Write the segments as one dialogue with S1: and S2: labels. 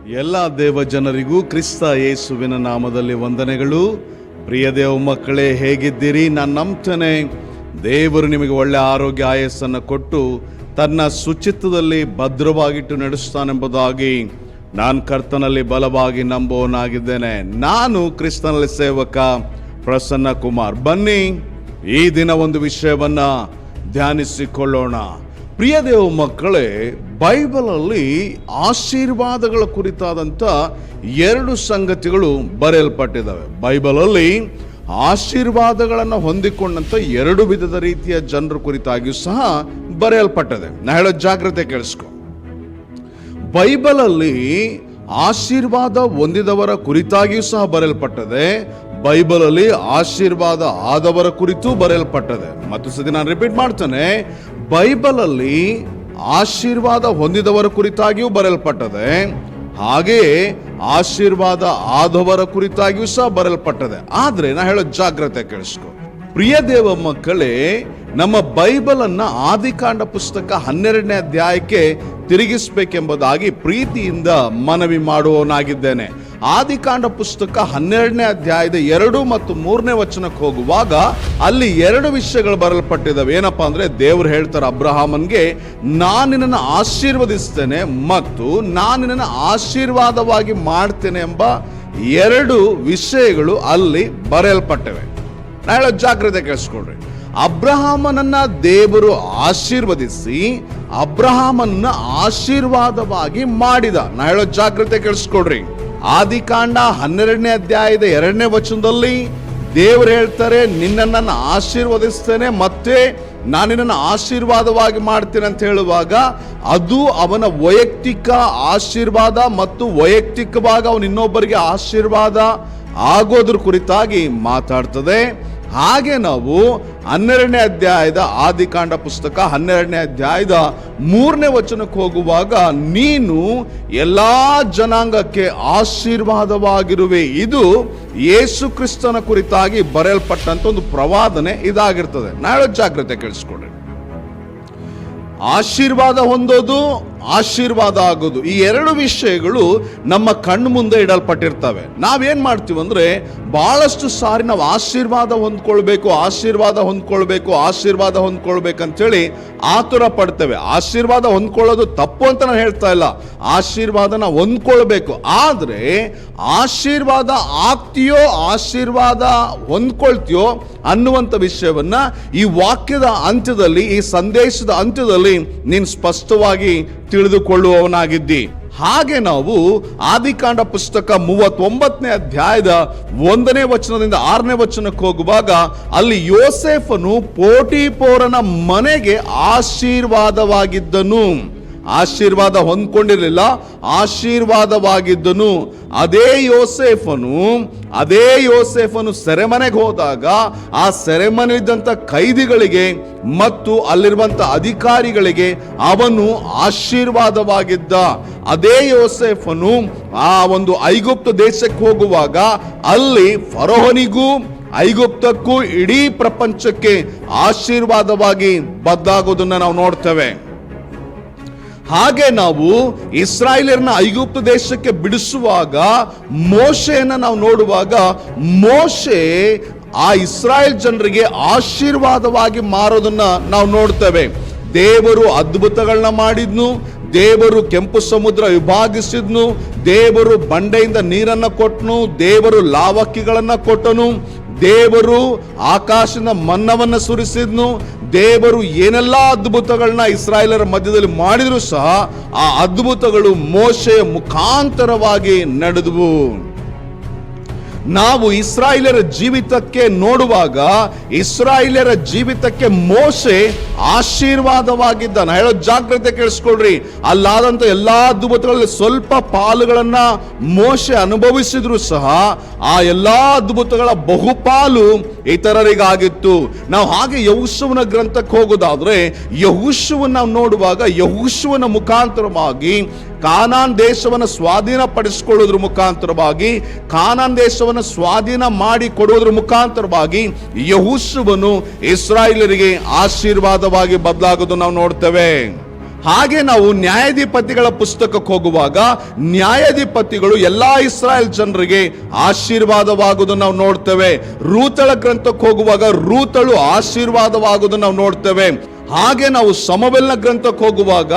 S1: ಎಲ್ಲ ದೇವ ಜನರಿಗೂ ಕ್ರಿಸ್ತ ಯೇಸುವಿನ ನಾಮದಲ್ಲಿ ವಂದನೆಗಳು. ಪ್ರಿಯ ದೇವ ಮಕ್ಕಳೇ, ಹೇಗಿದ್ದೀರಿ? ನಾನು ನಂಬ್ತೇನೆ. ದೇವರು ನಿಮಗೆ ಒಳ್ಳೆ ಆರೋಗ್ಯ ಆಯಸ್ಸನ್ನು ಕೊಟ್ಟು ತನ್ನ ಶುಚಿತ್ವದಲ್ಲಿ ಭದ್ರವಾಗಿಟ್ಟು ನಡೆಸ್ತಾನೆಂಬುದಾಗಿ ನಾನು ಕರ್ತನಲ್ಲಿ ಬಲವಾಗಿ ನಂಬುವನಾಗಿದ್ದೇನೆ ನಾನು ಕ್ರಿಸ್ತನಲ್ಲಿ ಸೇವಕ ಪ್ರಸನ್ನ ಕುಮಾರ್. ಬನ್ನಿ, ಈ ದಿನ ಒಂದು ವಿಷಯವನ್ನ ಧ್ಯಾನಿಸಿಕೊಳ್ಳೋಣ. ಪ್ರಿಯ ದೇವ ಮಕ್ಕಳೇ ಬೈಬಲಲ್ಲಿ ಆಶೀರ್ವಾದಗಳ ಕುರಿತಾದಂಥ ಎರಡು ಸಂಗತಿಗಳು ಬರೆಯಲ್ಪಟ್ಟಿದ್ದಾವೆ. ಬೈಬಲಲ್ಲಿ ಆಶೀರ್ವಾದಗಳನ್ನು ಹೊಂದಿಕೊಂಡಂಥ ಎರಡು ವಿಧದ ರೀತಿಯ ಜನರ ಕುರಿತಾಗಿಯೂ ಸಹ ಬರೆಯಲ್ಪಟ್ಟಿದೆ. ನಾ ಹೇಳೋ ಜಾಗ್ರತೆ ಕೇಳಿಸ್ಕೊ. ಬೈಬಲಲ್ಲಿ ಆಶೀರ್ವಾದ ಹೊಂದಿದವರ ಕುರಿತಾಗಿಯೂ ಸಹ ಬರೆಯಲ್ಪಟ್ಟದೆ. ಬೈಬಲಲ್ಲಿ ಆಶೀರ್ವಾದ ಆದವರ ಕುರಿತು ಬರೆಯಲ್ಪಟ್ಟದೆ. ಮತ್ತು ಸತಿ ನಾನು ರಿಪೀಟ್ ಮಾಡ್ತೇನೆ. ಬೈಬಲಲ್ಲಿ ಆಶೀರ್ವಾದ ಹೊಂದಿದವರ ಕುರಿತಾಗಿಯೂ ಬರೆಯಲ್ಪಟ್ಟದೆ. ಹಾಗೆಯೇ ಆಶೀರ್ವಾದ ಆದವರ ಕುರಿತಾಗಿಯೂ ಸಹ ಬರೆಯಲ್ಪಟ್ಟದೆ. ಆದ್ರೆ ನಾ ಹೇಳೋ ಜಾಗ್ರತೆ ಕೇಳಿಸ್ಕೊ. ಪ್ರಿಯ ದೇವ ಮಕ್ಕಳೇ, ನಮ್ಮ ಬೈಬಲ್ ಅನ್ನ ಆದಿಕಾಂಡ ಪುಸ್ತಕ ಹನ್ನೆರಡನೇ ಅಧ್ಯಾಯಕ್ಕೆ ತಿರುಗಿಸ್ಬೇಕೆಂಬುದಾಗಿ ಪ್ರೀತಿಯಿಂದ ಮನವಿ ಮಾಡುವವನಾಗಿದ್ದೇನೆ. ಆದಿಕಾಂಡ ಪುಸ್ತಕ ಹನ್ನೆರಡನೇ ಅಧ್ಯಾಯದ ಎರಡು ಮತ್ತು ಮೂರನೇ ವಚನಕ್ಕೆ ಹೋಗುವಾಗ ಅಲ್ಲಿ ಎರಡು ವಿಷಯಗಳು ಬರಲ್ಪಟ್ಟಿದ್ದಾವೆ ಏನಪ್ಪ ಅಂದರೆ ದೇವರು ಹೇಳ್ತಾರೆ ಅಬ್ರಹಾಮನ್ಗೆ, ನಾನು ನಿನ್ನನ್ನು ಆಶೀರ್ವದಿಸ್ತೇನೆ ಮತ್ತು ನಾನು ನಿನ್ನನ್ನು ಆಶೀರ್ವಾದವಾಗಿ ಮಾಡ್ತೇನೆ ಎಂಬ ಎರಡು ವಿಷಯಗಳು ಅಲ್ಲಿ ಬರೆಯಲ್ಪಟ್ಟಿವೆ. ನಾ ಹೇಳೋ ಜಾಗ್ರತೆ ಕೇಳಿಸ್ಕೊಳ್ರಿ. ಅಬ್ರಹಾಮನನ್ನ ದೇವರು ಆಶೀರ್ವದಿಸಿ ಅಬ್ರಹಾಮನ್ನ ಆಶೀರ್ವಾದವಾಗಿ ಮಾಡಿದ. ನಾ ಹೇಳೋ ಜಾಗ್ರತೆ ಕೇಳಿಸ್ಕೊಡ್ರಿ. ಆದಿಕಾಂಡ ಹನ್ನೆರಡನೇ ಅಧ್ಯಾಯದ ಎರಡನೇ ವಚನದಲ್ಲಿ ದೇವರು ಹೇಳ್ತಾರೆ ನಿನ್ನ ನನ್ನ ಆಶೀರ್ವದಿಸ್ತೇನೆ, ಮತ್ತೆ ನಾನು ನಿನ್ನನ್ನು ಆಶೀರ್ವಾದವಾಗಿ ಮಾಡ್ತೇನೆ ಅಂತ ಹೇಳುವಾಗ ಅದು ಅವನ ವೈಯಕ್ತಿಕ ಆಶೀರ್ವಾದ ಮತ್ತು ವೈಯಕ್ತಿಕವಾಗಿ ಅವನು ಇನ್ನೊಬ್ಬರಿಗೆ ಆಶೀರ್ವಾದ ಆಗೋದ್ರ ಕುರಿತಾಗಿ ಮಾತಾಡ್ತದೆ. ಹಾಗೆ ನಾವು ಹನ್ನೆರಡನೇ ಅಧ್ಯಾಯದ ಆದಿಕಾಂಡ ಪುಸ್ತಕ ಹನ್ನೆರಡನೇ ಅಧ್ಯಾಯದ ಮೂರನೇ ವಚನಕ್ಕೆ ಹೋಗುವಾಗ ನೀನು ಎಲ್ಲ ಜನಾಂಗಕ್ಕೆ ಆಶೀರ್ವಾದವಾಗಿರುವೆ. ಇದು ಯೇಸು ಕ್ರಿಸ್ತನ ಕುರಿತಾಗಿ ಬರೆಯಲ್ಪಟ್ಟಂತ ಒಂದು ಪ್ರವಾದನೆ ಇದಾಗಿರ್ತದೆ. ನಾಳೆ ಜಾಗ್ರತೆ ಕೇಳಿಸ್ಕೊಡ್ರಿ ಆಶೀರ್ವಾದ ಹೊಂದೋದು ಆಶೀರ್ವಾದ ಆಗೋದು. ಈ ಎರಡು ವಿಷಯಗಳು ನಮ್ಮ ಕಣ್ಣು ಮುಂದೆ ಇಡಲ್ಪಟ್ಟಿರ್ತವೆ. ನಾವೇನು ಮಾಡ್ತೀವಿ ಅಂದ್ರೆ ಬಹಳಷ್ಟು ಸಾರಿ ನಾವು ಆಶೀರ್ವಾದ ಹೊಂದ್ಕೊಳ್ಬೇಕು ಆಶೀರ್ವಾದ ಹೊಂದ್ಕೊಳ್ಬೇಕು, ಆಶೀರ್ವಾದ ಹೊಂದ್ಕೊಳ್ಬೇಕಂತೇಳಿ ಆತುರ ಪಡ್ತೇವೆ. ಆಶೀರ್ವಾದ ಹೊಂದ್ಕೊಳ್ಳೋದು ತಪ್ಪು ಅಂತ ನಾನು ಹೇಳ್ತಾ ಇಲ್ಲ. ಆಶೀರ್ವಾದನ ಹೊಂದ್ಕೊಳ್ಬೇಕು. ಆದರೆ ಆಶೀರ್ವಾದ ಆಗ್ತೀಯೋ, ಆಶೀರ್ವಾದ ಹೊಂದ್ಕೊಳ್ತೀಯೋ ಅನ್ನುವಂಥ ವಿಷಯವನ್ನ ಈ ವಾಕ್ಯದ ಅಂತ್ಯದಲ್ಲಿ, ಈ ಸಂದೇಶದ ಅಂತ್ಯದಲ್ಲಿ ನೀನು ಸ್ಪಷ್ಟವಾಗಿ ತಿಳಿದುಕೊಳ್ಳುವವನಾಗಿದ್ದಿ. ಹಾಗೆ ನಾವು ಆದಿಕಾಂಡ ಪುಸ್ತಕ ಮೂವತ್ತೊಂಬತ್ತನೇ ಅಧ್ಯಾಯದ ಒಂದನೇ ವಚನದಿಂದ ಆರನೇ ವಚನಕ್ಕೆ ಹೋಗುವಾಗ ಅಲ್ಲಿ ಯೋಸೆಫನು ಪೋಟಿಪೋರನ ಮನೆಗೆ ಆಶೀರ್ವಾದವಾಗಿದ್ದನು. ಆಶೀರ್ವಾದ ಹೊಂದ್ಕೊಂಡಿರಲಿಲ್ಲ, ಆಶೀರ್ವಾದವಾಗಿದ್ದನು. ಅದೇ ಯೋಸೇಫನು ಅದೇ ಯೋಸೇಫನು ಸೆರೆಮನೆಗೆ ಹೋದಾಗ, ಆ ಸೆರೆಮನೆಯಿದ್ದಂಥ ಕೈದಿಗಳಿಗೆ ಮತ್ತು ಅಲ್ಲಿರುವಂಥ ಅಧಿಕಾರಿಗಳಿಗೆ ಅವನು ಆಶೀರ್ವಾದವಾಗಿದ್ದ. ಅದೇ ಯೋಸೇಫನು ಆ ಒಂದು ಐಗುಪ್ತ ದೇಶಕ್ಕೆ ಹೋಗುವಾಗ, ಅಲ್ಲಿ ಫರೋಹನಿಗೂ ಐಗುಪ್ತಕ್ಕೂ ಇಡೀ ಪ್ರಪಂಚಕ್ಕೆ ಆಶೀರ್ವಾದವಾಗಿ ಬದ್ದಾಗೋದನ್ನು ನಾವು ನೋಡ್ತೇವೆ. ಹಾಗೆ ನಾವು ಇಸ್ರಾಯೇಲರನ್ನ ಐಗುಪ್ತ ದೇಶಕ್ಕೆ ಬಿಡಿಸುವಾಗ ಮೋಶೆಯನ್ನು ನಾವು ನೋಡುವಾಗ ಮೋಶೆ ಆ ಇಸ್ರಾಯೇಲ್ ಜನರಿಗೆ ಆಶೀರ್ವಾದವಾಗಿ ಮಾರೋದನ್ನ ನಾವು ನೋಡ್ತೇವೆ. ದೇವರು ಅದ್ಭುತಗಳನ್ನ ಮಾಡಿದ್ನು, ದೇವರು ಕೆಂಪು ಸಮುದ್ರ ವಿಭಾಗಿಸಿದ್ನು, ದೇವರು ಬಂಡೆಯಿಂದ ನೀರನ್ನ ಕೊಟ್ಟನು ದೇವರು ಲಾವಕ್ಕಿಗಳನ್ನು ಕೊಟ್ಟನು ದೇವರು ಆಕಾಶದ ಮನ್ನವನ್ನು ಸುರಿಸಿದ್ನು. ದೇವರು ಏನೆಲ್ಲ ಅದ್ಭುತಗಳನ್ನ ಇಸ್ರಾಯೇಲರ ಮಧ್ಯದಲ್ಲಿ ಮಾಡಿದರೂ ಸಹ ಆ ಅದ್ಭುತಗಳು ಮೋಶೆಯ ಮುಖಾಂತರವಾಗಿ ನಡೆದವು. ನಾವು ಇಸ್ರಾಯೇಲರ ಜೀವಿತಕ್ಕೆ ನೋಡುವಾಗ ಇಸ್ರಾಯೇಲರ ಜೀವಿತಕ್ಕೆ ಮೋಸೆ ಆಶೀರ್ವಾದವಾಗಿದ್ದ ಹೇಳೋ ಜಾಗ್ರತೆ ಕೇಳಿಸ್ಕೊಳ್ರಿ. ಅಲ್ಲಾದಂತ ಎಲ್ಲ ಅದ್ಭುತಗಳಲ್ಲಿ ಸ್ವಲ್ಪ ಪಾಲುಗಳನ್ನ ಮೋಸೆ ಅನುಭವಿಸಿದ್ರು ಸಹ ಆ ಎಲ್ಲಾ ಅದ್ಭುತಗಳ ಬಹುಪಾಲು ಇತರರಿಗಾಗಿತ್ತು. ನಾವು ಹಾಗೆ ಯಹುಶುವನ ಗ್ರಂಥಕ್ಕೆ ಹೋಗೋದಾದ್ರೆ, ಯಹುಶುವನ್ನ ನೋಡುವಾಗ ಯಹುಶುವನ ಮುಖಾಂತರವಾಗಿ ಕಾನಾನ್ ದೇಶವನ್ನು ಸ್ವಾಧೀನ ಪಡಿಸಿಕೊಳ್ಳೋದ್ರ ಮುಖಾಂತರವಾಗಿ, ಕಾನಾನ್ ದೇಶವನ್ನು ಸ್ವಾಧೀನ ಮಾಡಿ ಕೊಡೋದ್ರ ಮುಖಾಂತರವಾಗಿ ಯಹುಶುವನು ಇಸ್ರಾಯೇಲರಿಗೆ ಆಶೀರ್ವಾದವಾಗಿ ಬದಲಾಗೋದು ನಾವು ನೋಡ್ತೇವೆ. ಹಾಗೆ ನಾವು ನ್ಯಾಯಾಧಿಪತಿಗಳ ಪುಸ್ತಕಕ್ಕೆ ಹೋಗುವಾಗ, ನ್ಯಾಯಾಧಿಪತಿಗಳು ಎಲ್ಲಾ ಇಸ್ರಾಯೇಲ್ ಜನರಿಗೆ ಆಶೀರ್ವಾದವಾಗುವುದನ್ನು ನಾವು ನೋಡ್ತೇವೆ. ರೂತಳ ಗ್ರಂಥಕ್ಕೆ ಹೋಗುವಾಗ ರೂತಳು ಆಶೀರ್ವಾದವಾಗುವುದನ್ನು ನಾವು ನೋಡ್ತೇವೆ. ಹಾಗೆ ನಾವು ಸಮವೆಲ್ಲ ಗ್ರಂಥಕ್ಕೆ ಹೋಗುವಾಗ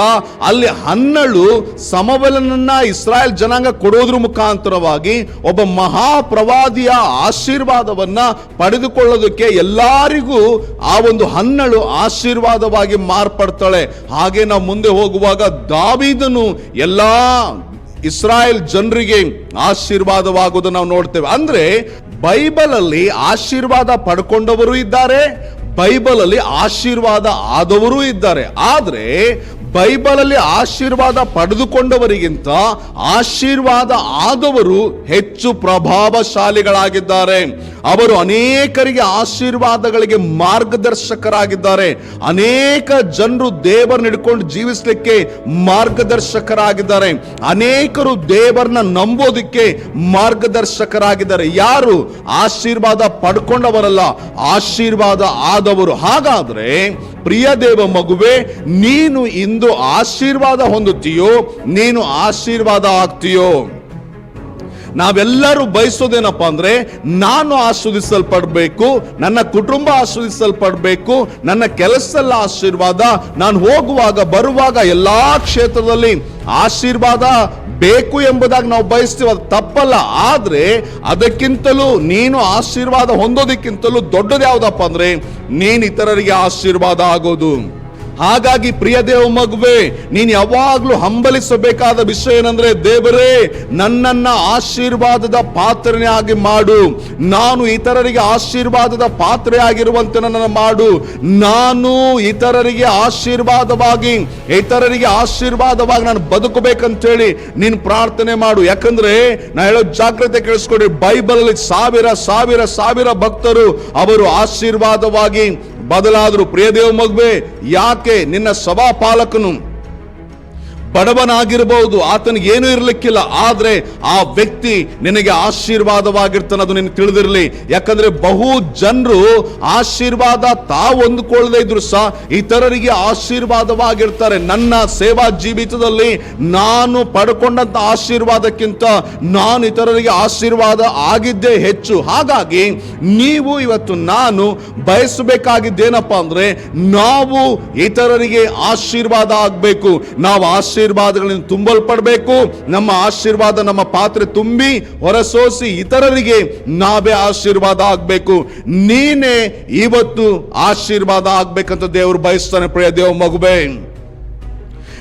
S1: ಅಲ್ಲಿ ಹನ್ನಳು ಸಮವೆಲನನ್ನ ಇಸ್ರಾಯೇಲ್ ಜನಾಂಗ ಕೊಡೋದ್ರ ಮುಖಾಂತರವಾಗಿ ಒಬ್ಬ ಮಹಾಪ್ರವಾದಿಯ ಆಶೀರ್ವಾದವನ್ನ ಪಡೆದುಕೊಳ್ಳೋದಕ್ಕೆ ಎಲ್ಲರಿಗೂ ಆ ಒಂದು ಹನ್ನಳು ಆಶೀರ್ವಾದವಾಗಿ ಮಾರ್ಪಡ್ತಾಳೆ. ಹಾಗೆ ನಾವು ಮುಂದೆ ಹೋಗುವಾಗ ದಾವಿದನು ಎಲ್ಲ ಇಸ್ರಾಯೇಲ್ ಜನರಿಗೆ ಆಶೀರ್ವಾದವಾಗುವುದನ್ನು ನಾವು ನೋಡ್ತೇವೆ. ಅಂದ್ರೆ ಬೈಬಲ್ ಅಲ್ಲಿ ಆಶೀರ್ವಾದ ಪಡ್ಕೊಂಡವರು ಇದ್ದಾರೆ ಬೈಬಲ್ ಅಲ್ಲಿ ಆಶೀರ್ವಾದ ಆದವರು ಇದ್ದಾರೆ. ಆದ್ರೆ ಬೈಬಲ್ ಅಲ್ಲಿ ಆಶೀರ್ವಾದ ಪಡೆದುಕೊಂಡವರಿಗಿಂತ ಆಶೀರ್ವಾದ ಆದವರು ಹೆಚ್ಚು ಪ್ರಭಾವಶಾಲಿಗಳಾಗಿದ್ದಾರೆ. ಅವರು ಅನೇಕರಿಗೆ ಆಶೀರ್ವಾದಗಳಿಗೆ ಮಾರ್ಗದರ್ಶಕರಾಗಿದ್ದಾರೆ. ಅನೇಕ ಜನರು ದೇವರನ್ನ ಹಿಡ್ಕೊಂಡು ಜೀವಿಸಲಿಕ್ಕೆ ಮಾರ್ಗದರ್ಶಕರಾಗಿದ್ದಾರೆ. ಅನೇಕರು ದೇವರನ್ನ ನಂಬೋದಕ್ಕೆ ಮಾರ್ಗದರ್ಶಕರಾಗಿದ್ದಾರೆ. ಯಾರು? ಆಶೀರ್ವಾದ ಪಡ್ಕೊಂಡವರಲ್ಲ, ಆಶೀರ್ವಾದ ಆದವರು. ಹಾಗಾದ್ರೆ ಪ್ರಿಯ ದೇವ ಮಗುವೆ ನೀನು ಇಂದು ಆಶೀರ್ವಾದ ಹೊಂದುತ್ತೀಯೋ ನೀನು ಆಶೀರ್ವಾದ ಆಗ್ತೀಯೋ? ನಾವೆಲ್ಲರೂ ಬಯಸೋದೇನಪ್ಪ ಅಂದ್ರೆ ನಾನು ಆಸ್ವಾದಿಸಲ್ಪಡಬೇಕು, ನನ್ನ ಕುಟುಂಬ ಆಸ್ವಾದಿಸಲ್ಪಡಬೇಕು, ನನ್ನ ಕೆಲಸದಲ್ಲ ಆಶೀರ್ವಾದ, ನಾನು ಹೋಗುವಾಗ, ಬರುವಾಗ ಎಲ್ಲಾ ಕ್ಷೇತ್ರದಲ್ಲಿ ಆಶೀರ್ವಾದ ಬೇಕು ಎಂಬುದಾಗಿ ನಾವು ಬಯಸ್ತೀವಿ. ಅದು ತಪ್ಪಲ್ಲ. ಆದರೆ ಅದಕ್ಕಿಂತಲೂ ನೀನು ಆಶೀರ್ವಾದ ಹೊಂದೋದಕ್ಕಿಂತಲೂ ದೊಡ್ಡದು ಯಾವುದಪ್ಪ ಅಂದ್ರೆ ನೀನು ಇತರರಿಗೆ ಆಶೀರ್ವಾದ ಆಗೋದು. ಹಾಗಾಗಿ ಪ್ರಿಯ ದೇವ ಮಗುವೆ, ನೀನು ಯಾವಾಗಲೂ ಹಂಬಲಿಸಬೇಕಾದ ವಿಷಯ ಏನಂದ್ರೆ, ದೇವರೇ, ನನ್ನನ್ನ ಆಶೀರ್ವಾದದ ಪಾತ್ರನೇ ಆಗಿ ಮಾಡು. ನಾನು ಇತರರಿಗೆ ಆಶೀರ್ವಾದದ ಪಾತ್ರೆ ಆಗಿರುವಂತೆ ನನ್ನನ್ನು ಮಾಡು. ನಾನು ಇತರರಿಗೆ ಆಶೀರ್ವಾದವಾಗಿ ಇತರರಿಗೆ ಆಶೀರ್ವಾದವಾಗಿ ನಾನು ಬದುಕಬೇಕಂತೇಳಿ ನೀನು ಪ್ರಾರ್ಥನೆ ಮಾಡು. ಯಾಕಂದ್ರೆ, ನಾ ಹೇಳೋ ಜಾಗ್ರತೆ ಕೇಳಿಸ್ಕೊಡಿ ಬೈಬಲ್ ಸಾವಿರ ಸಾವಿರ ಸಾವಿರ ಭಕ್ತರು ಅವರು ಆಶೀರ್ವಾದವಾಗಿ ಬದಲಾದರು ಪ್ರಿಯದೇವ ಮಗುವೆ ಯಾಕೆ ನಿನ್ನ ಸಭಾಪಾಲಕನು? ಬಡವನಾಗಿರಬಹುದು, ಆತನಿಗೆ ಏನೂ ಇರಲಿಕ್ಕಿಲ್ಲ, ಆದ್ರೆ ಆ ವ್ಯಕ್ತಿ ನಿನಗೆ ಆಶೀರ್ವಾದವಾಗಿರ್ತಾನೆ ಅದು ನಿನಗೆ ತಿಳಿದಿರಲಿ. ಯಾಕಂದ್ರೆ ಬಹು ಜನರು ಆಶೀರ್ವಾದ ತಾವು ಹೊಂದ್ಕೊಳ್ಳದೆ ಇದ್ರು ಸಹ ಇತರರಿಗೆ ಆಶೀರ್ವಾದವಾಗಿರ್ತಾರೆ. ನನ್ನ ಸೇವಾ ಜೀವಿತದಲ್ಲಿ ನಾನು ಪಡ್ಕೊಂಡಂತ ಆಶೀರ್ವಾದಕ್ಕಿಂತ ನಾನು ಇತರರಿಗೆ ಆಶೀರ್ವಾದ ಆಗಿದ್ದೇ ಹೆಚ್ಚು. ಹಾಗಾಗಿ ನೀವು ಇವತ್ತು ನಾನು ಬಯಸಬೇಕಾಗಿದ್ದೇನಪ್ಪ ಅಂದ್ರೆ ನಾವು ಇತರರಿಗೆ ಆಶೀರ್ವಾದ ಆಗಬೇಕು. ನಾವು ಆಶೀರ್ವಾದಗಳಿಂದ ತುಂಬಲ್ಪಡಬೇಕು. ನಮ್ಮ ಆಶೀರ್ವಾದ, ನಮ್ಮ ಪಾತ್ರೆ ತುಂಬಿ ಹೊರಸೋಸಿ ಇತರರಿಗೆ ನಾವೇ ಆಶೀರ್ವಾದ ಆಗಬೇಕು. ನೀನೇ ಇವತ್ತು ಆಶೀರ್ವಾದ ಆಗ್ಬೇಕಂತ ದೇವರು ಬಯಸ್ತಾನೆ, ಪ್ರಿಯ ದೇವ ಮಗುಬೇ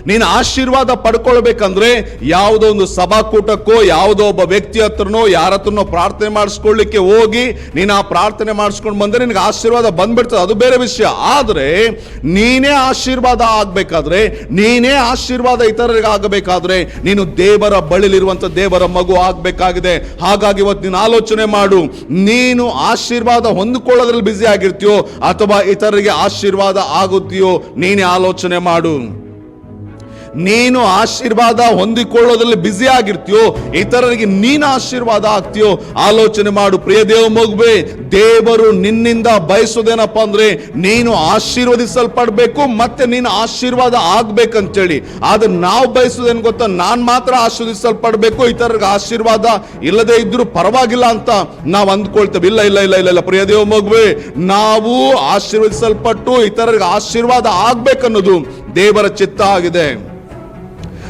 S1: ನೀನು ಆಶೀರ್ವಾದ ಪಡ್ಕೊಳ್ಬೇಕಂದ್ರೆ ಯಾವುದೋ ಒಂದು ಸಭಾಕೂಟಕ್ಕೋ, ಯಾವುದೋ ಒಬ್ಬ ವ್ಯಕ್ತಿ ಹತ್ರನೋ, ಯಾರ ಹತ್ರನೋ ಪ್ರಾರ್ಥನೆ ಮಾಡಿಸ್ಕೊಳ್ಳಿಕ್ಕೆ ಹೋಗಿ ನೀನು ಆ ಪ್ರಾರ್ಥನೆ ಮಾಡಿಸ್ಕೊಂಡು ಬಂದರೆ ನಿನಗೆ ಆಶೀರ್ವಾದ ಬಂದ್ಬಿಡ್ತದೆ. ಅದು ಬೇರೆ ವಿಷಯ. ಆದರೆ ನೀನೇ ಆಶೀರ್ವಾದ ಆಗಬೇಕಾದ್ರೆ, ನೀನೇ ಆಶೀರ್ವಾದ ಇತರರಿಗೆ ಆಗಬೇಕಾದ್ರೆ ನೀನು ದೇವರ ಬಳಿಲಿರುವಂಥ ದೇವರ ಮಗು ಆಗಬೇಕಾಗಿದೆ. ಹಾಗಾಗಿ ಇವತ್ತು ನೀನು ಆಲೋಚನೆ ಮಾಡು. ನೀನು ಆಶೀರ್ವಾದ ಹೊಂದಿಕೊಳ್ಳೋದ್ರಲ್ಲಿ ಬ್ಯುಸಿ ಆಗಿರ್ತೀಯೋ ಅಥವಾ ಇತರರಿಗೆ ಆಶೀರ್ವಾದ ಆಗುತ್ತೀಯೋ ನೀನೇ ಆಲೋಚನೆ ಮಾಡು. ನೀನು ಆಶೀರ್ವಾದ ಹೊಂದಿಕೊಳ್ಳೋದ್ರಲ್ಲಿ ಬ್ಯುಸಿ ಆಗಿರ್ತೀಯೋ, ಇತರರಿಗೆ ನೀನು ಆಶೀರ್ವಾದ ಆಗ್ತೀಯೋ, ಆಲೋಚನೆ ಮಾಡು, ಪ್ರಿಯ ದೇವ ಮಗುವೆ, ದೇವರು ನಿನ್ನಿಂದ ಬಯಸೋದೇನಪ್ಪ ಅಂದ್ರೆ, ನೀನು ಆಶೀರ್ವದಿಸಲ್ಪಡ್ಬೇಕು, ಮತ್ತೆ ನೀನು ಆಶೀರ್ವಾದ ಆಗ್ಬೇಕಂತೇಳಿ. ಆದ್ರೆ ನಾವು ಬಯಸೋದೇನು ಗೊತ್ತಾ? ನಾನು ಮಾತ್ರ ಆಶೀರ್ವದಿಸಲ್ಪಡ್ಬೇಕು, ಇತರರಿಗೆ ಆಶೀರ್ವಾದ ಇಲ್ಲದೆ ಇದ್ರೂ ಪರವಾಗಿಲ್ಲ ಅಂತ ನಾವು ಅಂದ್ಕೊಳ್ತೇವೆ. ಇಲ್ಲ ಇಲ್ಲ ಇಲ್ಲ ಇಲ್ಲ ಇಲ್ಲ, ಪ್ರಿಯ ದೇವ ಮಗುವೆ, ನಾವು ಆಶೀರ್ವದಿಸಲ್ಪಟ್ಟು, ಇತರರಿಗೆ ಆಶೀರ್ವಾದ ಆಗ್ಬೇಕನ್ನೋದು ದೇವರ ಚಿತ್ತ ಆಗಿದೆ.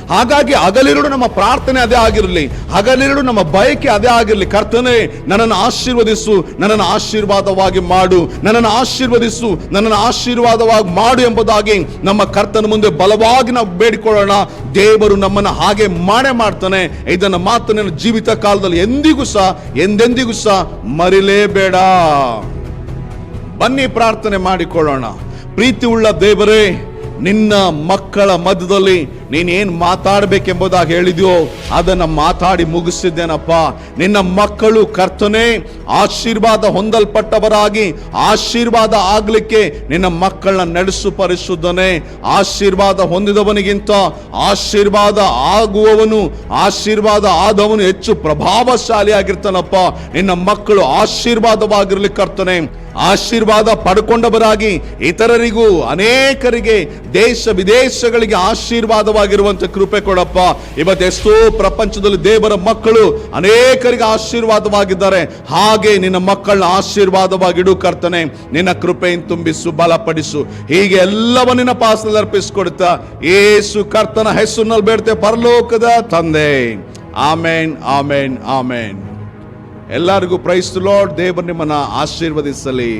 S1: ಹಾಗಾಗಿ ಹಗಲಿರುಳು ನಮ್ಮ ಪ್ರಾರ್ಥನೆ ಅದೇ ಆಗಿರಲಿ, ಹಗಲಿರುಳು ನಮ್ಮ ಬಯಕೆ ಅದೇ ಆಗಿರಲಿ. ಕರ್ತನೆ, ನನ್ನನ್ನು ಆಶೀರ್ವದಿಸು, ನನ್ನನ್ನು ಆಶೀರ್ವಾದವಾಗಿ ಮಾಡು, ನನ್ನನ್ನು ಆಶೀರ್ವದಿಸು, ನನ್ನನ್ನು ಆಶೀರ್ವಾದವಾಗಿ ಮಾಡು ಎಂಬುದಾಗಿ ನಮ್ಮ ಕರ್ತನ ಮುಂದೆ ಬಲವಾಗಿ ನಾವು ಬೇಡಿಕೊಳ್ಳೋಣ. ದೇವರು ನಮ್ಮನ್ನು ಹಾಗೆ ಮಾಡೇ ಮಾಡ್ತಾನೆ. ಇದನ್ನು ಮಾತು ನನ್ನ ಜೀವಿತ ಕಾಲದಲ್ಲಿ ಎಂದಿಗೂ ಸಹ, ಎಂದೆಂದಿಗೂ ಸಹ ಮರಿಲೇಬೇಡ. ಬನ್ನಿ ಪ್ರಾರ್ಥನೆ ಮಾಡಿಕೊಳ್ಳೋಣ. ಪ್ರೀತಿ ಉಳ್ಳ ದೇವರೇ ನಿನ್ನ ಮಕ್ಕಳ ಮಧ್ಯದಲ್ಲಿ ನೀನೇನು ಮಾತಾಡಬೇಕೆಂಬುದಾಗಿ ಹೇಳಿದ್ಯೋ, ಅದನ್ನು ಮಾತಾಡಿ ಮುಗಿಸಿದ್ದೇನಪ್ಪ. ನಿನ್ನ ಮಕ್ಕಳು ಕರ್ತನೇ ಆಶೀರ್ವಾದ ಹೊಂದಲ್ಪಟ್ಟವರಾಗಿ ಆಶೀರ್ವಾದ ಆಗಲಿಕ್ಕೆ ನಿನ್ನ ಮಕ್ಕಳನ್ನ ನಡೆಸು ಪರಿಶುದ್ಧನೆ. ಆಶೀರ್ವಾದ ಹೊಂದಿದವನಿಗಿಂತ ಆಶೀರ್ವಾದ ಆಗುವವನು, ಆಶೀರ್ವಾದ ಆದವನು ಹೆಚ್ಚು ಪ್ರಭಾವಶಾಲಿ ಆಗಿರ್ತಾನಪ್ಪ ನಿನ್ನ ಮಕ್ಕಳು ಆಶೀರ್ವಾದವಾಗಿರ್ಲಿಕ್ಕೆ ಕರ್ತನೆ. ಆಶೀರ್ವಾದ ಪಡ್ಕೊಂಡವರಾಗಿ ಇತರರಿಗೂ ಅನೇಕರಿಗೆ ದೇಶ ವಿದೇಶಗಳಿಗೆ ಆಶೀರ್ವಾದವಾಗಿರುವಂತ ಕೃಪೆ ಕೊಡಪ್ಪ. ಇವತ್ತೆಷ್ಟೋ ಪ್ರಪಂಚದಲ್ಲಿ ದೇವರ ಮಕ್ಕಳು ಅನೇಕರಿಗೆ ಆಶೀರ್ವಾದವಾಗಿದ್ದಾರೆ. ಹಾಗೆ ನಿನ್ನ ಮಕ್ಕಳನ್ನ ಆಶೀರ್ವಾದವಾಗಿಡು ಕರ್ತನೆ. ನಿನ್ನ ಕೃಪೆಯನ್ನು ತುಂಬಿಸು, ಬಲಪಡಿಸು. ಹೀಗೆ ಎಲ್ಲವನ್ನ ಪಾಸದಲ್ಲಿ ಅರ್ಪಿಸಿಕೊಡುತ್ತಾ ಏಸು ಕರ್ತನ ಹೆಸರಿನಲ್ಲಿ ಬೇಡ್ತೆ ಪರಲೋಕದ ತಂದೆ. ಆಮೇನ್ ಆಮೇನ್ ಆಮೇನ್. ಎಲ್ಲರಿಗೂ ಪ್ರೈಸ್ ಲಾರ್ಡ್ ದೇವರು ನಿಮ್ಮನ್ನ ಆಶೀರ್ವದಿಸಲಿ